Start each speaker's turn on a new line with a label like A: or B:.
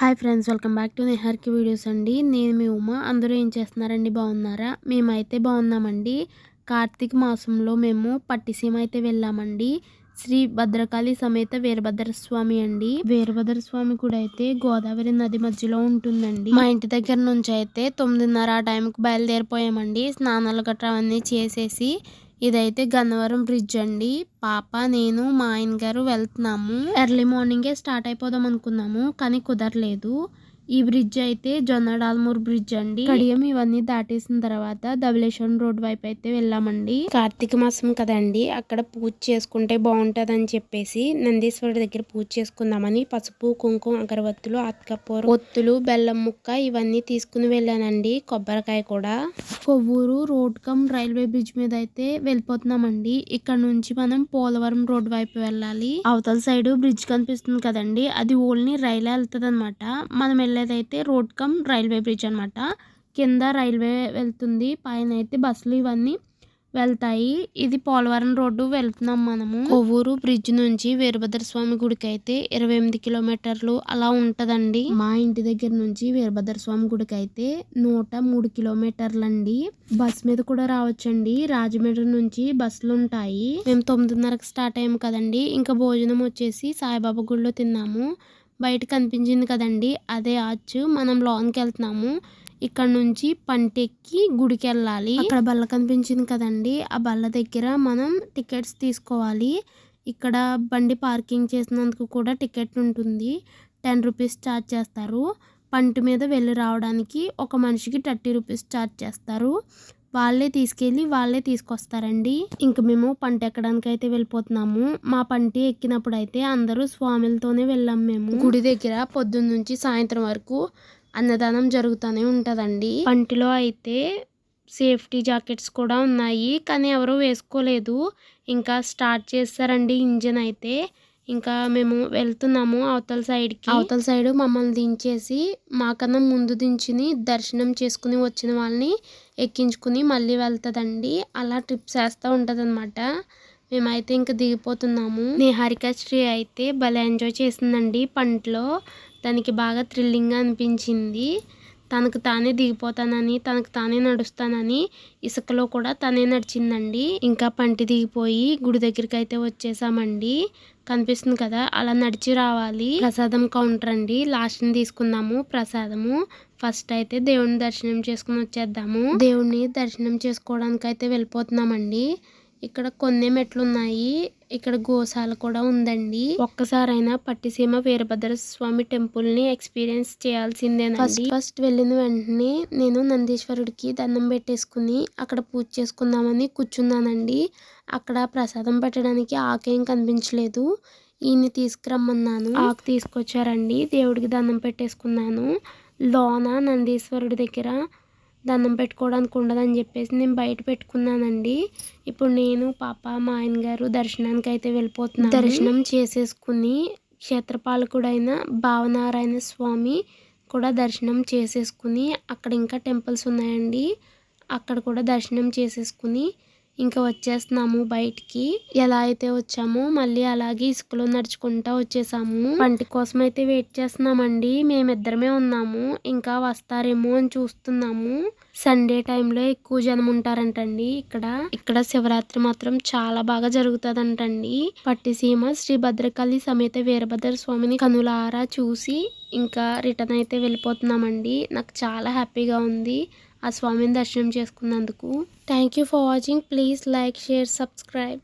A: Hi friends welcome back to Niharki videos అండి. నేను మీ ఉమా. అందరూ ఏం చేస్తున్నారండి? బాగున్నారా? మేమైతే బాగున్నామండి. కార్తీక మాసంలో మేము పట్టిసీమ అయితే వెళ్ళామండి. శ్రీ భద్రకాళి సమేత వీరభద్ర స్వామి అండి. వీరభద్ర స్వామి కూడా అయితే గోదావరి నది మధ్యలో ఉంటుందండి. మా ఇంటి దగ్గర నుంచి అయితే తొమ్మిదిన్నర ఆ టైంకి బయలుదేరిపోయామండి. స్నానాలు గట్రా అవన్నీ చేసేసి ఇదైతే గన్నవరం బ్రిడ్జ్ అండి. పాప నేను మా ఆయన గారు వెళ్తున్నాము. ఎర్లీ మార్నింగే స్టార్ట్ అయిపోదాం అనుకున్నాము కానీ కుదరలేదు. ఈ బ్రిడ్జ్ అయితే జొన్నడాల్మూర్ బ్రిడ్జ్ అండి. కడియం ఇవన్నీ దాటేసిన తర్వాత ధవలేశ్వరం రోడ్ వైపు అయితే వెళ్ళామండి. కార్తీక మాసం కదండి అక్కడ పూజ చేసుకుంటే బాగుంటది అని చెప్పేసి నందీశ్వరుడి దగ్గర పూజ చేసుకుందామని పసుపు కుంకుమ అగరవత్తులు అత్కపూర ఒత్తులు బెల్లం ముక్క ఇవన్నీ తీసుకుని వెళ్ళానండి కొబ్బరికాయ కూడా. Kovvur road cum railway bridge మీద అయితే వెళ్ళిపోతున్నామండి. ఇక్కడ నుంచి మనం పోలవరం రోడ్ వైపు వెళ్ళాలి. అవతల సైడ్ బ్రిడ్జ్ కనిపిస్తుంది కదండి అది ఓన్లీ రైలే వెళ్తుంది మనం వెళ్ళేదైతే రోడ్ కమ్ రైల్వే బ్రిడ్జ్ అనమాట కింద రైల్వే వెళ్తుంది. పైన అయితే బస్సులు ఇవన్నీ వెళ్తాయి. ఇది పోలవరం రోడ్డు వెళ్తున్నాం మనము. కొవ్వూరు బ్రిడ్జ్ నుంచి వీరభద్ర స్వామి గుడికి అయితే ఇరవై ఎనిమిది కిలోమీటర్లు అలా ఉంటదండి. మా ఇంటి దగ్గర నుంచి వీరభద్ర స్వామి గుడికి అయితే నూట మూడు కిలోమీటర్లు అండి బస్ మీద కూడా రావచ్చండి. రాజమండ్రి నుంచి బస్సులు ఉంటాయి. మేము తొమ్మిదిన్నరకు స్టార్ట్ అయ్యాము కదండి. ఇంకా భోజనం వచ్చేసి సాయిబాబా గుడిలో తిన్నాము. బయట కనిపించింది కదండి. అదే ఆర్చ్ మనం లోనికి వెళ్తున్నాము. ఇక్కడ నుంచి పంటెక్కి గుడికి వెళ్ళాలి అక్కడ బల్ల కనిపించింది కదండి. ఆ బల్ల దగ్గర మనం టికెట్స్ తీసుకోవాలి. ఇక్కడ బండి పార్కింగ్ చేసినందుకు కూడా టికెట్ ఉంటుంది. టెన్ రూపీస్ ఛార్జ్ చేస్తారు. పంట మీద వెళ్ళి రావడానికి ఒక మనిషికి థర్టీ రూపీస్ ఛార్జ్ చేస్తారు. వాళ్ళే తీసుకెళ్ళి వాళ్ళే తీసుకొస్తారండి. ఇంక మేము పంట ఎక్కడానికి అయితే వెళ్ళిపోతున్నాము మా పంట ఎక్కినప్పుడు అయితే అందరూ స్వామిలతోనే వెళ్ళాం మేము. గుడి దగ్గర పొద్దున్న నుంచి సాయంత్రం వరకు అన్నదానం జరుగుతూనే ఉంటుందండి. పంటిలో అయితే సేఫ్టీ జాకెట్స్ కూడా ఉన్నాయి కానీ ఎవరు వేసుకోలేదు. ఇంకా స్టార్ట్ చేస్తారండి ఇంజన్ అయితే. ఇంకా మేము వెళ్తున్నాము అవతల సైడ్కి. అవతల సైడ్ మమ్మల్ని దించేసి మాకన్నా ముందు దించుని దర్శనం చేసుకుని వచ్చిన వాళ్ళని ఎక్కించుకుని మళ్ళీ వెళ్తుందండి. అలా ట్రిప్స్ వేస్తూ ఉంటుంది అనమాట మేమైతే ఇంకా దిగిపోతున్నాము. నిహారిక శ్రీ అయితే భలే ఎంజాయ్ చేసిందండి పంటలో. దానికి బాగా థ్రిల్లింగ్గా అనిపించింది. తనకు తానే దిగిపోతానని తనకు తానే నడుస్తానని ఇసుకలో కూడా తనే నడిచిందండి. ఇంకా పంటి దిగిపోయి గుడి దగ్గరికి అయితే వచ్చేసామండి. కనిపిస్తుంది కదా అలా నడిచి రావాలి. ప్రసాదం కౌంటర్ అండి. లాస్ట్ని తీసుకుందాము ప్రసాదము. ఫస్ట్ అయితే దేవుని దర్శనం చేసుకుని వచ్చేద్దాము. దేవుణ్ణి దర్శనం చేసుకోవడానికి అయితే వెళ్ళిపోతున్నామండి. ఇక్కడ కొన్ని మెట్లు ఉన్నాయి ఇక్కడ గోశాల కూడా ఉందండి. ఒక్కసారైనా పట్టిసీమ వీరభద్ర స్వామి టెంపుల్ని ఎక్స్పీరియన్స్ చేయాల్సిందేనండి. ఫస్ట్ ఫస్ట్ వెళ్ళిన వెంటనే నేను నందీశ్వరుడికి దండం పెట్టేసుకుని అక్కడ పూజ చేసుకుందామని కూర్చున్నానండి. అక్కడ ప్రసాదం పెట్టడానికి ఆకేం కనిపించలేదు. ఈయన్ని తీసుకురమ్మన్నాను. ఆకు తీసుకొచ్చారండి. దేవుడికి దండం పెట్టేసుకున్నాను. లోన నందీశ్వరుడి దగ్గర దండం పెట్టుకోవడానికి ఉండదని చెప్పేసి నేను బయట పెట్టుకున్నానండి. ఇప్పుడు నేను పాప మా ఆయన గారు దర్శనానికి అయితే వెళ్ళిపోతున్నాను దర్శనం చేసేసుకుని క్షేత్రపాలకుడైన భావనారాయణ స్వామి కూడా దర్శనం చేసేసుకుని అక్కడ ఇంకా టెంపుల్స్ ఉన్నాయండి. అక్కడ కూడా దర్శనం చేసేసుకుని ఇంకా వచ్చేస్తున్నాము బయటికి. ఎలా అయితే వచ్చామో మళ్ళీ అలాగే ఇసుకలో నడుచుకుంటా వచ్చేసాము. వంటి కోసం అయితే వెయిట్ చేస్తున్నామండి. మేమిద్దరమే ఉన్నాము. ఇంకా వస్తారేమో అని చూస్తున్నాము. సండే టైంలో ఎక్కువ జనం ఉంటారంటండి ఇక్కడ. ఇక్కడ శివరాత్రి మాత్రం చాలా బాగా జరుగుతుందంటండి. పట్టిసీమ శ్రీ భద్రకాళి సమేత వీరభద్ర స్వామిని కనులారా చూసి ఇంకా రిటర్న్ అయితే వెళ్ళిపోతున్నామండి. నాకు చాలా హ్యాపీగా ఉంది. ఆ స్వామిని దర్శనం చేసుకున్నందుకు. Thank you for watching please like share subscribe